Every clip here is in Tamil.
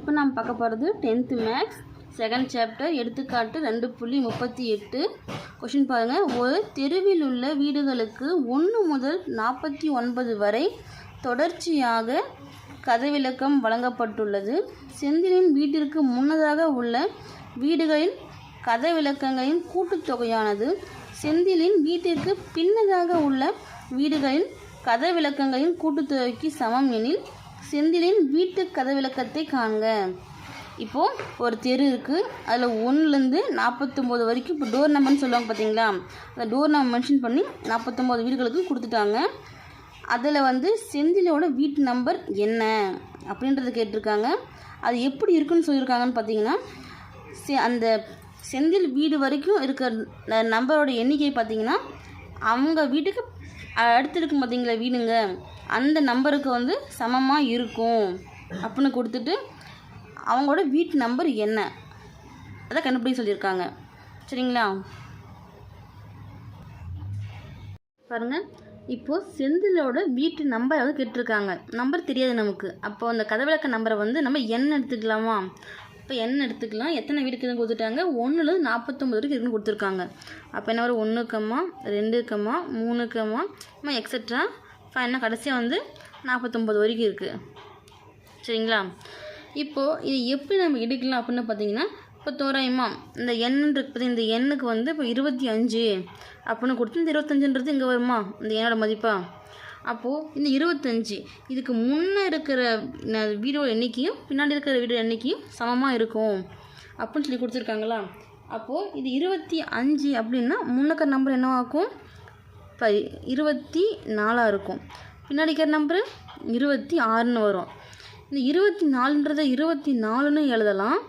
இப்போ நாம் பார்க்க போகிறது டென்த்து மேக்ஸ் செகண்ட் சாப்டர் எடுத்துக்காட்டு ரெண்டு புள்ளி முப்பத்தி எட்டு. கொஷின் பாருங்கள் ஒரு தெருவில் உள்ள வீடுகளுக்கு ஒன்று முதல் நாற்பத்தி ஒன்பது வரை தொடர்ச்சியாக கதவிலக்கம் வழங்கப்பட்டுள்ளது. செந்திலின் வீட்டிற்கு முன்னதாக உள்ள வீடுகளின் கதவிலக்கங்களின் கூட்டுத்தொகையானது செந்திலின் வீட்டிற்கு பின்னதாக உள்ள வீடுகளின் கதவிலக்கங்களின் கூட்டுத்தொகைக்கு சமம் எனில் செந்திலின் வீட்டு கதை விளக்கத்தை காண்க. இப்போது ஒரு தெரு இருக்குது அதில் ஒன்றுலேருந்து நாற்பத்தொம்போது வரைக்கும் இப்போ டோர் நம்பர்னு சொல்லுவாங்க பார்த்தீங்களா அந்த டோர் நம்பர் மென்ஷன் பண்ணி நாற்பத்தொம்போது வீடுகளுக்கு கொடுத்துட்டாங்க. அதில் வந்து செந்திலோட வீட்டு நம்பர் என்ன அப்படின்றத கேட்டிருக்காங்க. அது எப்படி இருக்குன்னு சொல்லியிருக்காங்கன்னு பார்த்தீங்கன்னா செ- அந்த செந்தில் வீடு வரைக்கும் இருக்கிற நம்பரோட எண்ணிக்கை பார்த்தீங்கன்னா அவங்க வீட்டுக்கு அடுத்து இருக்கும் பார்த்தீங்களா வீடுங்க? அந்த நம்பருக்கு வந்து சமமாக இருக்கும் அப்படின்னு கொடுத்துட்டு அவங்களோட வீட்டு நம்பர் என்ன? அதை கண்டுபிடிக்க சொல்லியிருக்காங்க. சரிங்களா? பாருங்கள் இப்போது செந்திலோட வீட்டு நம்பர் வந்து கேட்டிருக்காங்க. நம்பர் தெரியாது நமக்கு. அப்போது அந்த கதவிளக்க நம்பரை வந்து நம்ம என்ன எடுத்துக்கலாமா? இப்போ எண் எடுத்துக்கலாம்? எத்தனை வீடுக்கு இருக்குன்னு கொடுத்துட்டாங்க? ஒன்றுலேருந்து நாற்பத்தொம்பது வரைக்கும் இருக்குன்னு கொடுத்துருக்காங்க. அப்போ என்ன வரும்? ஒன்று கம்மா ரெண்டு கம்மா மூணு கம்மா எக்ஸட்ரா ஃபைனாக கடைசியாக வந்து நாற்பத்தொம்பது வரைக்கும் இருக்குது சரிங்களா? இப்போது இது எப்படி நம்ம எடுக்கலாம் அப்படின்னு பார்த்தீங்கன்னா இப்போ தோராயமாக இந்த எண் இருக்கு இந்த எண்ணுக்கு வந்து இப்போ இருபத்தி அஞ்சு. அப்படின்னு கொடுத்து இந்த இருபத்தஞ்சுன்றது இங்கே வருமா? இந்த எண்ணோட மதிப்பாக அப்போது இந்த இருபத்தஞ்சி இதுக்கு முன்னே இருக்கிற வீடியோ எண்ணிக்கையும் பின்னாடி இருக்கிற வீடியோ எண்ணிக்கையும் சமமாக இருக்கும். அப்படின்னு சொல்லி கொடுத்துருக்காங்களா? அப்போது இது இருபத்தி அஞ்சு அப்படின்னா முன்னக்கிற நம்பர் என்னவாகும் இப்போ இருபத்தி நாலாக இருக்கும். பின்னாடி இருக்கிற நம்பரு இருபத்தி ஆறுன்னு வரும். இந்த இருபத்தி நாலுன்றதை இருபத்தி நாலுன்னு எழுதலாம்.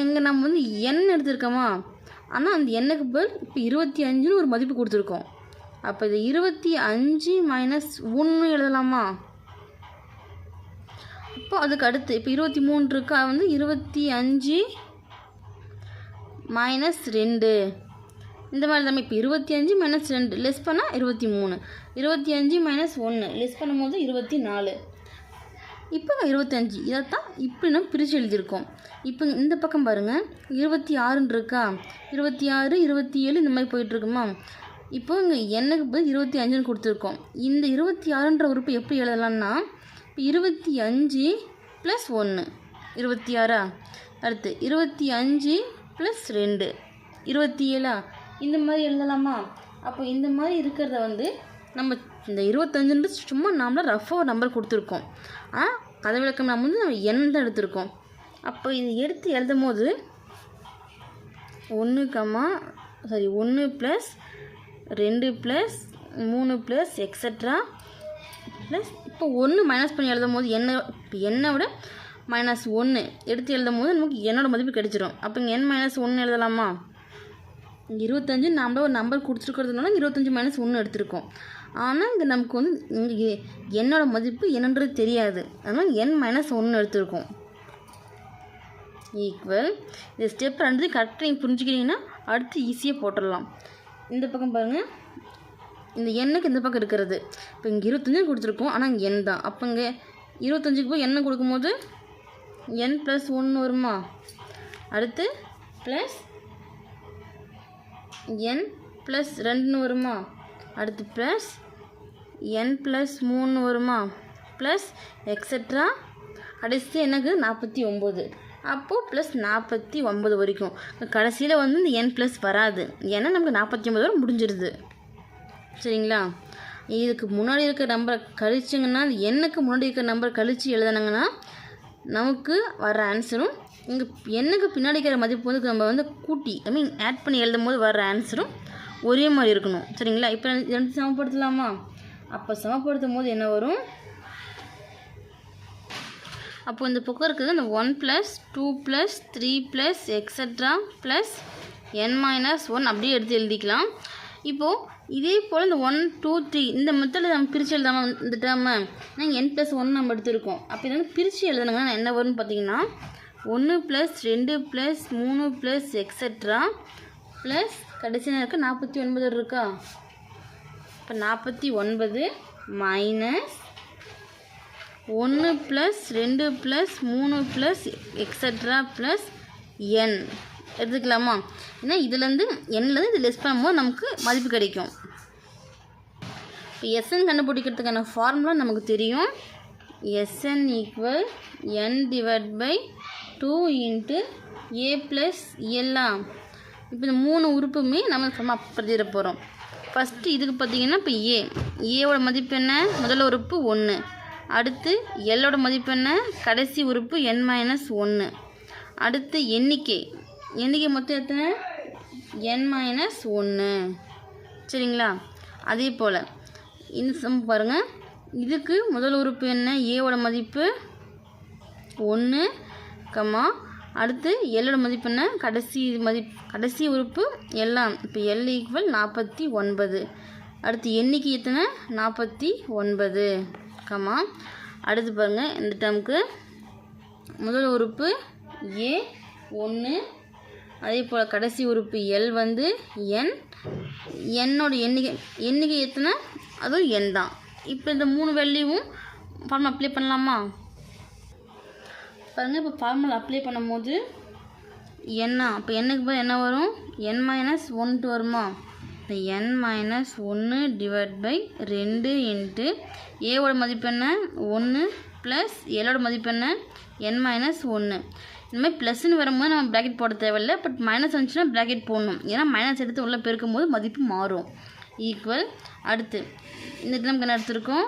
எங்கே நம்ம வந்து எண் எடுத்திருக்கோமா? ஆனால் அந்த எண்ணுக்கு பதில் இப்போ இருபத்தி அஞ்சுன்னு ஒரு மதிப்பு கொடுத்துருக்கோம். அப்போ இது இருபத்தி அஞ்சு மைனஸ் ஒன்று எழுதலாமா? இப்போ அதுக்கு அடுத்து இப்போ இருபத்தி மூணு இருக்கா? வந்து இருபத்தி அஞ்சு மைனஸ் ரெண்டு. இந்த மாதிரி தான் இப்போ இருபத்தி அஞ்சு மைனஸ் ரெண்டு. லெஸ் பண்ணால் இருபத்தி மூணு. இருபத்தி அஞ்சு மைனஸ் ஒன்று லெஸ் பண்ணும்போது இருபத்தி நாலு. இப்போ இருபத்தஞ்சி இதைத்தான் இப்படி நம்ம பிரித்து எழுதியிருக்கோம். இப்போ இந்த பக்கம் பாருங்கள் இருபத்தி ஆறுன்னு இருக்கா? இருபத்தி ஆறு இருபத்தி ஏழு இந்த மாதிரி போயிட்டுருக்குமா இப்போ இங்கே எண்ணுக்கு பதில் இருபத்தி அஞ்சுன்னு கொடுத்துருக்கோம். இந்த இருபத்தி ஆறுன்ற உறுப்பு எப்படி எழுதலாம்னா இப்போ இருபத்தி அஞ்சு ப்ளஸ் ஒன்று இருபத்தி ஆறா? அடுத்து இருபத்தி அஞ்சு ப்ளஸ் ரெண்டு. இருபத்தி ஏழா? இந்த மாதிரி எழுதலாமா? அப்போ இந்த மாதிரி இருக்கிறத வந்து நம்ம இந்த இருபத்தஞ்சுன்றது சும்மா நாமளாக ரஃபாக ஒரு நம்பர் கொடுத்துருக்கோம். ஆனால் கதை விளக்கம் நம்ம வந்து நம்ம எண் தான் எடுத்திருக்கோம். அப்போ இது எடுத்து எழுதும் போது ஒன்று கம்மா சாரி ஒன்று ப்ளஸ் ரெண்டு ப்ளஸ் மூணு ப்ளஸ் எக்ஸட்ரா ப்ளஸ் இப்போ ஒன்று மைனஸ் பண்ணி எழுதும் போது என்ன இப்போ என்னை விட மைனஸ் ஒன்று எடுத்து எழுதும் போது நமக்கு என்னோடய மதிப்பு கிடைச்சிரும். அப்போ இங்கே என் மைனஸ் ஒன்று எழுதலாமா? இருபத்தஞ்சு நம்ம ஒரு நம்பர் கொடுத்துருக்கிறதுனால இருபத்தஞ்சு மைனஸ் ஒன்று எடுத்திருக்கோம். ஆனால் இங்கே நமக்கு வந்து இங்கே என்னோட மதிப்பு என்னன்றது தெரியாது. அதனால் என் மைனஸ் ஒன்று எடுத்திருக்கோம். ஈக்குவல் இந்த ஸ்டெப் ரெண்டு கரெக்டாக நீங்கள் புரிஞ்சுக்கிறீங்கன்னா அடுத்து ஈஸியாக போட்டுடலாம். இந்த பக்கம் பாருங்கள் இந்த எண்ணுக்கு இந்த பக்கம் இருக்கிறது இப்போ இங்கே இருபத்தஞ்சு கொடுத்துருக்கோம். ஆனால் இங்கே எண் தான். அப்போ இங்கே இருபத்தஞ்சுக்கு போய் எண்ணெய் கொடுக்கும்போது என் ப்ளஸ் ஒன்று வருமா? அடுத்து ப்ளஸ் என் ப்ளஸ் ரெண்டுன்னு வருமா? அடுத்து ப்ளஸ் என் ப்ளஸ் மூணு வருமா? ப்ளஸ் எக்ஸட்ரா கடைசி எனக்கு நாற்பத்தி ஒம்பது அப்போது ப்ளஸ் நாற்பத்தி ஒன்பது வரைக்கும். கடைசியில் வந்து இந்த என் ப்ளஸ் வராது. ஏன்னா நமக்கு நாற்பத்தி ஒன்பது வரை முடிஞ்சிருது. சரிங்களா? இதுக்கு முன்னாடி இருக்கிற நம்பரை கழிச்சிங்கன்னா எண்ணுக்கு முன்னாடி இருக்கிற நம்பர் கழித்து எழுதுனாங்கன்னா நமக்கு வர ஆன்சரும் இங்கே எண்ணுக்கு பின்னாடி இருக்கிற மதிப்பு வந்து நம்ம வந்து கூட்டி ஐ மீன் ஆட் பண்ணி எழுதும் போது வர ஆன்சரும் ஒரே மாதிரி இருக்கணும். சரிங்களா? இப்போ ரெண்டு சமப்படுத்தலாமா? அப்போ சமப்படுத்தும் போது என்ன வரும்? அப்போ இந்த பக்கம் இருக்குது இந்த one plus two plus three plus extra plus n minus one அப்படியே எடுத்து எழுதிக்கலாம். இப்போது இதே போல் இந்த ஒன் டூ த்ரீ இந்த மெத்தடில் நம்ம பிரித்து எழுதாம இந்த டேர்மை நாங்கள் என் ப்ளஸ் ஒன் நம்ம எடுத்துருக்கோம். அப்போ இதை வந்து பிரித்து எழுதணுங்கன்னா என்ன வரும்னு பார்த்தீங்கன்னா ஒன்று ப்ளஸ் ரெண்டு ப்ளஸ் மூணு ப்ளஸ் எக்ஸட்ரா ப்ளஸ் கடைசி நேரம் நாற்பத்தி ஒன்பது இருக்கா? இப்போ நாற்பத்தி ஒன்பது மைனஸ் ஒன்று ப்ளஸ் ரெண்டு ப்ளஸ் மூணு ப்ளஸ் எக்ஸட்ரா ப்ளஸ் என் எடுத்துக்கலாமா? ஏன்னா இதுலேருந்து என்லேருந்து இது லெஸ் பண்ணும்போது நமக்கு மதிப்பு கிடைக்கும். இப்போ எஸ்என் கண்டுபிடிக்கிறதுக்கான ஃபார்முலா நமக்கு தெரியும். S n equal n divide by two into a plus எல்லாம் இப்போ இந்த மூணு உறுப்புமே நம்ம சும்மா பிரதிட போகிறோம் ஃபஸ்ட்டு இதுக்கு பார்த்தீங்கன்னா இப்போ ஏ ஏவோட மதிப்பு என்ன? முதல் உறுப்பு ஒன்று அடுத்து எல்லோட மதிப்பு என்ன? கடைசி உறுப்பு என் மைனஸ் ஒன்று அடுத்து எண்ணிக்கை. எண்ணிக்கை மொத்தம் எத்தனை? என் மைனஸ் ஒன்று சரிங்களா? அதே போல். இந்த சம் பாருங்கள் இதுக்கு முதல் உறுப்பு என்ன? ஏவோட மதிப்பு ஒன்று கம்மா. அடுத்து எல்லோட மதிப்பு என்ன? கடைசி மதிப் கடைசி உறுப்பு எல்லாம். இப்போ எல் ஈக்குவல் நாற்பத்தி ஒன்பது. அடுத்து எண்ணிக்கை எத்தனை? நாற்பத்தி ஒன்பது. கமா அடுத்து பாருங்கள் இந்த டேர்முக்கு முதல் உறுப்பு ஏ ஒன்று அதே போல் கடைசி உறுப்பு எல் வந்து என் என்னோட எண்ணிக்கை எண்ணிக்கை எத்தனை? அதுவும் என் தான். இப்போ இந்த மூணு வேல்யூவும் ஃபார்முலா அப்ளை பண்ணலாமா? பாருங்கள் இப்போ ஃபார்முலா அப்ளை பண்ணும்போது என்ன அப்போ என்னக்கு பதில் என்ன வரும்? என் மைனஸ் ஒன்ட்டு வருமா? இந்த என் மைனஸ் ஒன்று டிவைட் பை ரெண்டு இன்ட்டு ஏவோட மதிப்பு என்ன? ஒன்று ப்ளஸ் எல்லோட மதிப்பு என்ன? என் மைனஸ் ஒன்று இந்தமாதிரி ப்ளஸ்ன்னு வரும்போது நம்ம ப்ராக்கெட் போட தேவையில்லை. பட் மைனஸ் வந்துச்சுன்னா ப்ராக்கெட் போடணும். ஏன்னா மைனஸ் எடுத்து உள்ளே பெருக்கும்போது மதிப்பு மாறும். ஈக்குவல் அடுத்து இந்த நமக்கு என்ன எடுத்திருக்கோம்?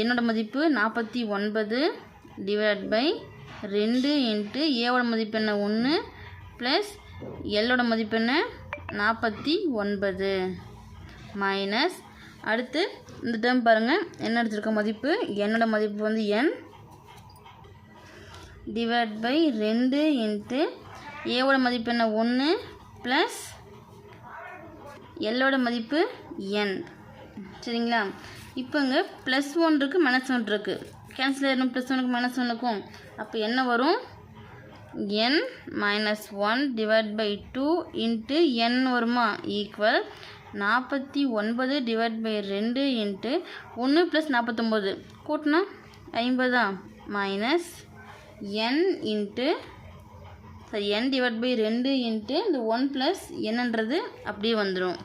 என்னோடய மதிப்பு நாற்பத்தி ஒன்பது டிவைட் பை ரெண்டு இன்ட்டு ஏவோட மதிப்பு என்ன? ஒன்று ப்ளஸ் எல்லோட மதிப்பு என்ன? நாற்பத்தி ஒன்பது. மைனஸ் அடுத்து இந்த டேர்ம் பாருங்கள் என்ன எடுத்திருக்க மதிப்பு? என்னோட மதிப்பு வந்து என் டிவைட் பை ரெண்டு இன்ட்டு ஏவோட மதிப்பு என்ன? ஒன்று ப்ளஸ் எல்லோட மதிப்பு என் சரிங்களா? இப்போங்க ப்ளஸ் ஒன் இருக்குது மைனஸ் ஒன் இருக்குது கேன்சல் ஆயிடணும் ப்ளஸ் ஒனுக்கு மைனஸ் ஒன்றுக்கும் அப்போ என்ன வரும்? N minus one divide by two into n வருமா? ஈக்குவல் நாற்பத்தி ஒன்பது டிவைட் பை ரெண்டு இன்ட்டு ஒன்று ப்ளஸ் நாற்பத்தொம்போது கூட்டினா ஐம்பதா? மைனஸ் என் இன்ட்டு சரி என் டிவைட் பை ரெண்டு இன்ட்டு இந்த ஒன் ப்ளஸ் என்னன்றது அப்படியே வந்துடும்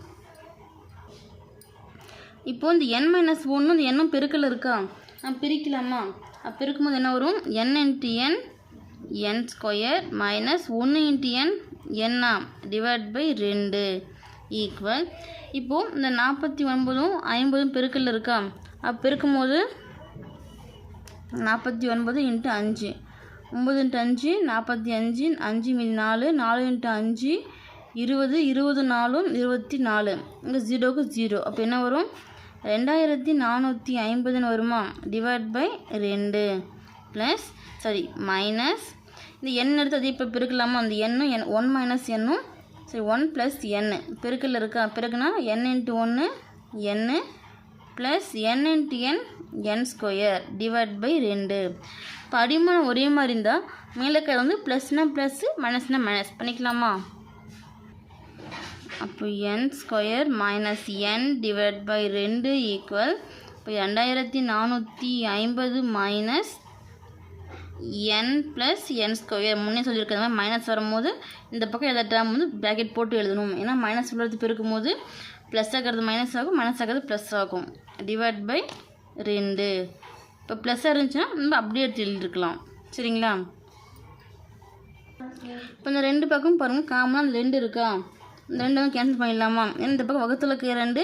இப்போ இந்த என் மைனஸ் ஒன்று இந்த எண்ணும் பெருக்கல் இருக்கா? நான் பிரிக்கலாமா? அப்போ பிரிக்கும் போது என்ன வரும்? N into n n square minus ஒன்று இன்ட்டு என் என்னா டிவைட் பை ரெண்டு. ஈக்குவல் இப்போது இந்த நாற்பத்தி ஒன்பதும் ஐம்பதும் பெருக்கல் இருக்கா? அப்போ பெருக்கும் போது நாற்பத்தி ஒன்பது இன்ட்டு அஞ்சு. ஒம்பது இன்ட்டு அஞ்சு நாற்பத்தி அஞ்சு அஞ்சு மீதி நாலு நாலு இன்ட்டு அஞ்சு இருபது இருபது நாலும் இருபத்தி நாலு. இங்கே ஜீரோவுக்கு ஜீரோ அப்போ என்ன வரும்? ரெண்டாயிரத்தி நானூற்றி ஐம்பதுன்னு வருமா? டிவைட் பை ரெண்டு. ப்ளஸ் சாரி மைனஸ் இந்த எண் எடுத்து அதே இப்போ பெருக்கலாமா? அந்த எண்ணும் என் ஒன் மைனஸ் எண்ணும் சரி ஒன் ப்ளஸ் என் பெருக்கல் இருக்கா? பெருக்குனா என் இன்ட்டு ஒன்று என்னு plus n into n n square divide by ரெண்டு. இப்போ அடிமானம் ஒரே மாதிரி இருந்தால் மேலக்கை வந்து ப்ளஸ்னால் ப்ளஸ்ஸு மைனஸ்னால் மைனஸ் பண்ணிக்கலாமா? அப்போ n square minus n divide by ரெண்டு ஈக்குவல் இப்போ ரெண்டாயிரத்தி நானூற்றி ஐம்பது minus n plus n square முன்னே சொல்லியிருக்கிற மாதிரி மைனஸ் வரும்போது இந்த பக்கம் எதாவது டேர்ம் வந்து ப்ராக்கெட் போட்டு எழுதணும். ஏன்னா மைனஸ் உள்ளது பெருக்கும் போது ப்ளஸ் ஆகிறது மைனஸ் ஆகும் மைனஸ் ஆகிறது ப்ளஸ் ஆகும். டிவைட் பை ரெண்டு. இப்போ ப்ளஸ்ஸாக இருந்துச்சுன்னா நம்ம அப்படியே எடுத்து எழுதிருக்கலாம் சரிங்களா? இப்போ இந்த ரெண்டு பக்கம் பாருங்கள் காமனாக அந்த ரெண்டு இருக்கா? இந்த ரெண்டு வந்து கேன்சல் பண்ணிடலாமா? ஏன்னா இந்த பக்கம் வகுத்தில் இருக்க ரெண்டு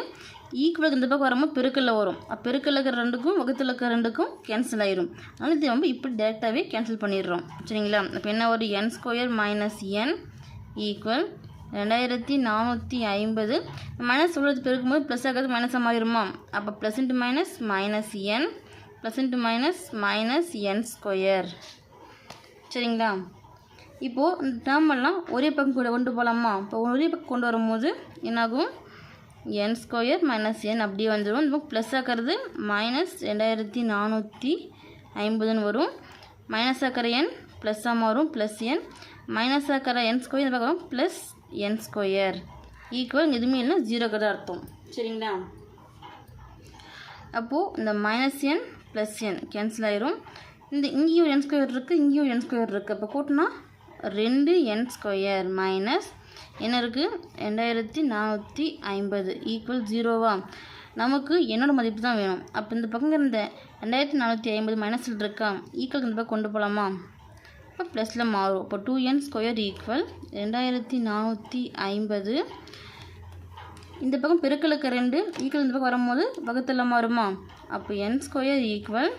ஈக்குவலுக்கு இந்த பக்கம் வரும்போது பெருக்கல்ல வரும். அப்போ பெருக்கல்ல இருக்கிற ரெண்டுக்கும் வகுத்தில் இருக்கிற ரெண்டுக்கும் கேன்சல் ஆயிரும். அதனால் இது நம்ம இப்படி டேரெக்டாகவே கேன்சல் பண்ணிடுறோம். சரிங்களா? அப்போ என்ன ஒரு n square minus n equal ரெண்டாயிரத்தி நானூற்றி ஐம்பது. மைனஸ் உள்ளது பெருக்கும்போது ப்ளஸ் ஆகிறது மைனஸாக மாறிடுமா? அப்போ plus into minus minus n plus into minus minus n square சரிங்களா? இப்போது இந்த டேர்மெல்லாம் ஒரே பக்கம் கூட கொண்டு போகலாமா இப்போ ஒரே பக்கம் கொண்டு வரும்போது என்னாகும்? என் ஸ்கொயர் மைனஸ் என் அப்படியே வந்துடும் நமக்கு ப்ளஸ் ஆக்கிறது மைனஸ் ரெண்டாயிரத்தி நானூற்றி ஐம்பதுன்னு வரும். மைனஸ் ஆக்கிற என் ப்ளஸ்ஸாக மாறும். ப்ளஸ் என் மைனஸ் ஆக்கிற என் ஸ்கொயர் இந்த ப்ளஸ் என் ஸ்கொயர் ஈக்குவல் எதுவுமே இல்லை. ஜீரோக்கு தான் அர்த்தம். சரிங்களா? அப்போது இந்த minus n plus n cancel ஆயிரும். இந்த இங்கேயும் என் ஸ்கொயர் இருக்குது இங்கேயும் என் ஸ்கொயர் இருக்குது அப்போ கூட்டினா ரெண்டு என் ஸ்கொயர் மைனஸ் என்ன இருக்குது ரெண்டாயிரத்தி நானூற்றி ஐம்பது ஈக்குவல் ஜீரோவா நமக்கு என்னோடய மதிப்பு தான் வேணும். அப்போ இந்த பக்கம் இருந்த ரெண்டாயிரத்தி நானூற்றி ஐம்பது மைனஸில் இருக்கா? ஈக்குவல் இந்த பக்கம் கொண்டு போகலாமா இப்போ ப்ளஸில் மாறும். இப்போ டூ என் ஸ்கொயர் ஈக்குவல் ரெண்டாயிரத்தி நானூற்றி ஐம்பது. இந்த பக்கம் பெருக்கலுக்கு ரெண்டு ஈக்குவல் இந்த பக்கம் வரும்போது பக்கத்தில் மாறுமா? அப்போ என் ஸ்கொயர் ஈக்குவல்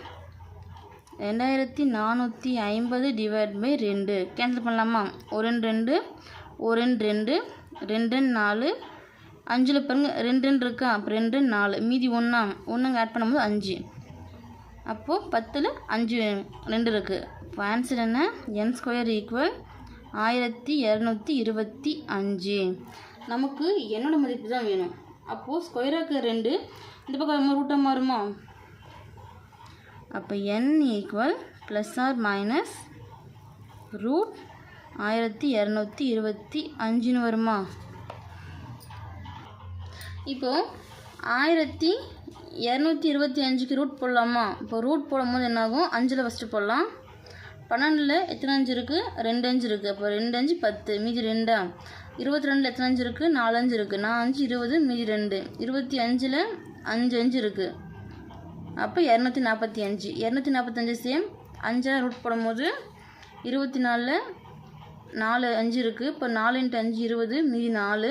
ரெண்டாயிரத்தி நானூற்றி ஐம்பது டிவைட் பை ரெண்டு கேன்சல் பண்ணலாமா? ஒரு ரெண்டு ரெண்டு. ஒரு ரெண்டு ரெண்டு ரெண்டு நாலு. அஞ்சில் பாருங்க ரெண்டு ரெண்டு இருக்கா? அப்போ ரெண்டு நாலு. மீதி ஒன்றா ஒன்றுங்க ஆட் பண்ணும்போது அஞ்சு. அப்போது பத்தில் அஞ்சு ரெண்டு இருக்குது இப்போ ஆன்சர் என்ன? என் ஸ்கொயர் ஈக்குவல் ஆயிரத்தி இரநூத்தி இருபத்தி அஞ்சு. நமக்கு என்னோடய மதிப்பு தான் வேணும். அப்போது ஸ்கொயராக்கு ரெண்டு. இந்த பக்கம் ரூட்டாக மாறுமா? அப்போ n equal plus or minus root ஆயிரத்தி இரநூத்தி இருபத்தி அஞ்சுன்னு வருமா? இப்போது ஆயிரத்தி இரநூத்தி இருபத்தி அஞ்சுக்கு ரூட் போடலாமா? இப்போ ரூட் போடும்போது என்னாகும்? அஞ்சில் ஃபஸ்ட்டு போடலாம். பன்னெண்டில் எத்தனை அஞ்சு இருக்குது ரெண்டு அஞ்சு இருக்குது அப்போ ரெண்டு அஞ்சு பத்து மீதி ரெண்டா? இருபத்தி ரெண்டில் எத்தனை அஞ்சு இருக்குது நாலு அஞ்சு இருக்குது நான் அஞ்சு இருபது மீதி ரெண்டு. இருபத்தி அஞ்சில் அஞ்சு அஞ்சு இருக்குது அப்போ இரநூத்தி நாற்பத்தி அஞ்சு. இரநூத்தி நாற்பத்தஞ்சு சேம் அஞ்சாக ரூட் போடும்போது இருபத்தி நாலில் நாலு அஞ்சு இருக்குது இப்போ நாலு இன்ட்டு அஞ்சு இருபது மீதி நாலு.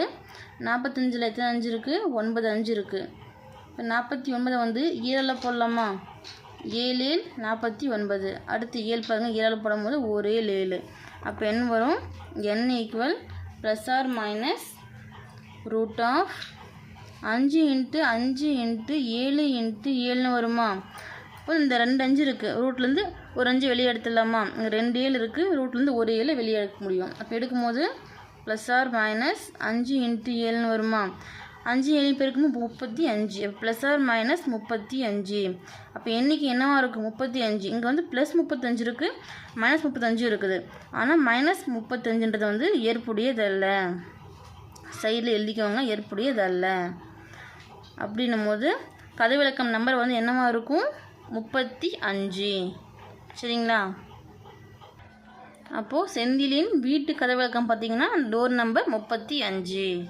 நாற்பத்தஞ்சில் எத்தனை அஞ்சு இருக்குது ஒன்பது அஞ்சு இருக்குது இப்போ நாற்பத்தி ஒன்பதை வந்து ஏழில் போடலாமா? ஏழு ஏழு நாற்பத்தி ஒன்பது. அடுத்து ஏழு பாருங்கள் ஏழில் போடும்போது ஒரே ஏழு அப்போ என் வரும். N equal plus or minus root of அஞ்சு இன்ட்டு அஞ்சு இன்ட்டு ஏழு இன்ட்டு ஏழுன்னு வருமா? இந்த ரெண்டு அஞ்சு இருக்குது ரூட்லேருந்து ஒரு அஞ்சு வெளியே எடுத்துடலாமா? இங்கே ரெண்டு ஏழு இருக்குது ரூட்லேருந்து ஒரு ஏழு வெளியே எடுக்க முடியும். அப்போ எடுக்கும்போது ப்ளஸ் ஆர் மைனஸ் அஞ்சு இன்ட்டு ஏழுன்னு வருமா? அஞ்சு ஏழு பெருக்கும்போது முப்பத்தி அஞ்சு. ப்ளஸ் ஆர் மைனஸ் முப்பத்தி அஞ்சு. அப்போ என்றைக்கு என்னவாக இருக்கும் முப்பத்தி அஞ்சு. இங்கே வந்து ப்ளஸ் முப்பத்தஞ்சு இருக்குது மைனஸ் முப்பத்தஞ்சு இருக்குது. ஆனால் மைனஸ் முப்பத்தஞ்சுன்றது வந்து ஏற்புடையதல்ல சைடில் எழுதிக்கவங்க ஏற்புடையதல்ல அப்படின்னும் போது கதை விளக்கம் நம்பர் வந்து என்னவாக இருக்கும்? முப்பத்தி அஞ்சு. சரிங்களா? அப்போது செந்திலின் வீட்டு கதவிளக்கம் பார்த்திங்கன்னா பார்த்தீங்கன்னா டோர் நம்பர் முப்பத்தி அஞ்சு.